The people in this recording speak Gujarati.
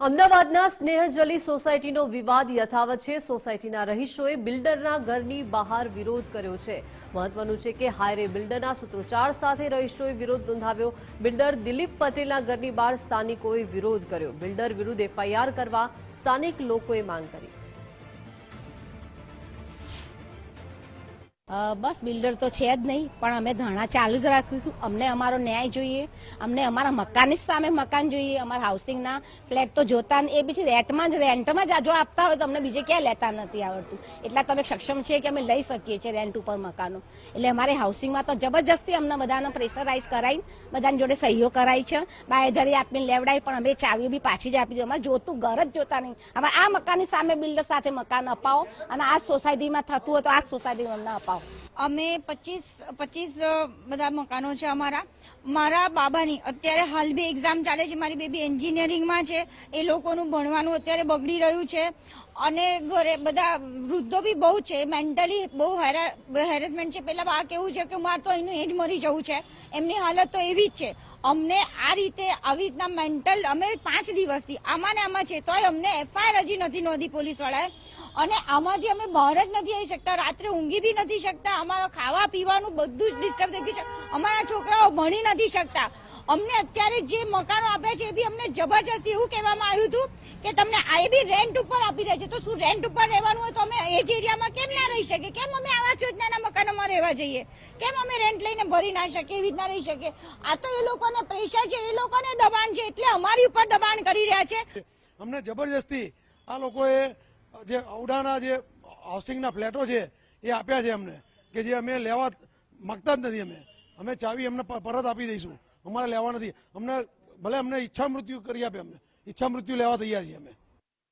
અમદાવાદના સ્નેહજલી સોસાયટીનો વિવાદ યથાવત છે. સોસાયટીના રહીશોએ બિલ્ડરના ઘરની બહાર વિરોધ કર્યો છે. મહત્વનું છે કે હાયરે બિલ્ડરના સૂત્રોચ્ચાર સાથે રહીશોએ વિરોધ નોંધાવ્યો. બિલ્ડર દિલીપ પટેલના ઘરની બહાર સ્થાનિકોએ વિરોધ કર્યો. બિલ્ડર વિરુદ્ધ એફઆઈઆર કરવા સ્થાનિક લોકોએ માંગ કરી. બસ બિલ્ડર તો છે જ નહીં, પણ અમે ધરણા ચાલુ જ રાખીશું. અમને અમારો ન્યાય જોઈએ, અમને અમારા મકાનની સામે મકાન જોઈએ, અમારા હાઉસિંગના ફ્લેટ તો જોતા એ બી છે રેન્ટમાં જ રેન્ટમાં જ જો આપતા હોય તો અમને બીજે ક્યાંય લેતા નથી આવડતું? એટલા તમે સક્ષમ છીએ કે અમે લઈ શકીએ છીએ રેન્ટ ઉપર મકાનો. એટલે અમારે હાઉસિંગમાં તો જબરજસ્તી અમને બધાને પ્રેશરાઇઝ કરાવી બધાની જોડે સહીઓ કરાઈ છે. બાયધરી આપીને લેવડાવી પણ અમે ચાવીઓ બી પાછી જ આપી દીધી. અમારે જોતું ઘર જ જોતા નહીં. હવે આ મકાનની સામે બિલ્ડર સાથે મકાન અપાવો, અને આ સોસાયટીમાં થતું હોય તો આ સોસાયટીમાં અમને અપાવો. અમે પચીસ પચીસ બધા મકાનો છે અમારા. મારા બાબાની અત્યારે હાલ બી એક્ઝામ ચાલે છે. મારી બેબી એન્જિનિયરિંગમાં છે. એ લોકોનું ભણવાનું અત્યારે બગડી રહ્યું છે. અને ઘરે બધા વૃદ્ધો બી બહુ છે. મેન્ટલી બહુ હેરેસમેન્ટ છે. પહેલાં આ કેવું છે કે મારે તો અહીંનું એ જ મરી જવું છે. એમની હાલત તો એવી જ છે. અમને આ રીતે આવી રીતના મેન્ટલ અમે પાંચ દિવસથી આમાં ને આમાં છે. તોય અમને એફઆઈઆર હજી નથી નોંધી પોલીસવાળાએ. અને આમાંથી અમે બહાર જ નથી આવી શકતા, રાત્રે ઊંઘી બી નથી શકતા, અમારા ખાવા પીવાનું બધું જ ડિસ્ટર્બ થઈ ગયું છે. અમારા છોકરાઓ ભણી નથી શકતા. અમને અત્યારે જે મકાનો આપે છે એ બી અમને જબરજસ્તી એવું કહેવામાં આવ્યું હતું કે તમને આ બી રેન્ટ ઉપર આપી દે છે. તો શું રેન્ટ ઉપર રહેવાનું હોય તો અમે એ જ એરિયામાં કેમ ના રહી શકીએ? કેમ અમે આવાસ યોજનાના મકાનોમાં રહેવા જઈએ? કેમ અમે રેન્ટ લઈને ભરી ના શકીએ, એવી રીતના રહી શકીએ? આ તો એ લોકોને પ્રેશર છે, એ લોકોને દબાણ છે, એટલે અમારી ઉપર દબાણ કરી રહ્યા છે. અમને જબરજસ્તી આ લોકોએ જે ઔડાના જે હાઉસિંગના ફ્લેટો છે, એ આપ્યા છે અમને, કે જે અમે લેવા માગતા જ નથી અમે. અમે ચાવી અમને પરત આપી દઈશું. અમારે લેવા નથી. અમને ભલે અમને ઈચ્છા મૃત્યુ કરી આપે અમને. ઈચ્છા મૃત્યુ લેવા તૈયાર છીએ અમે.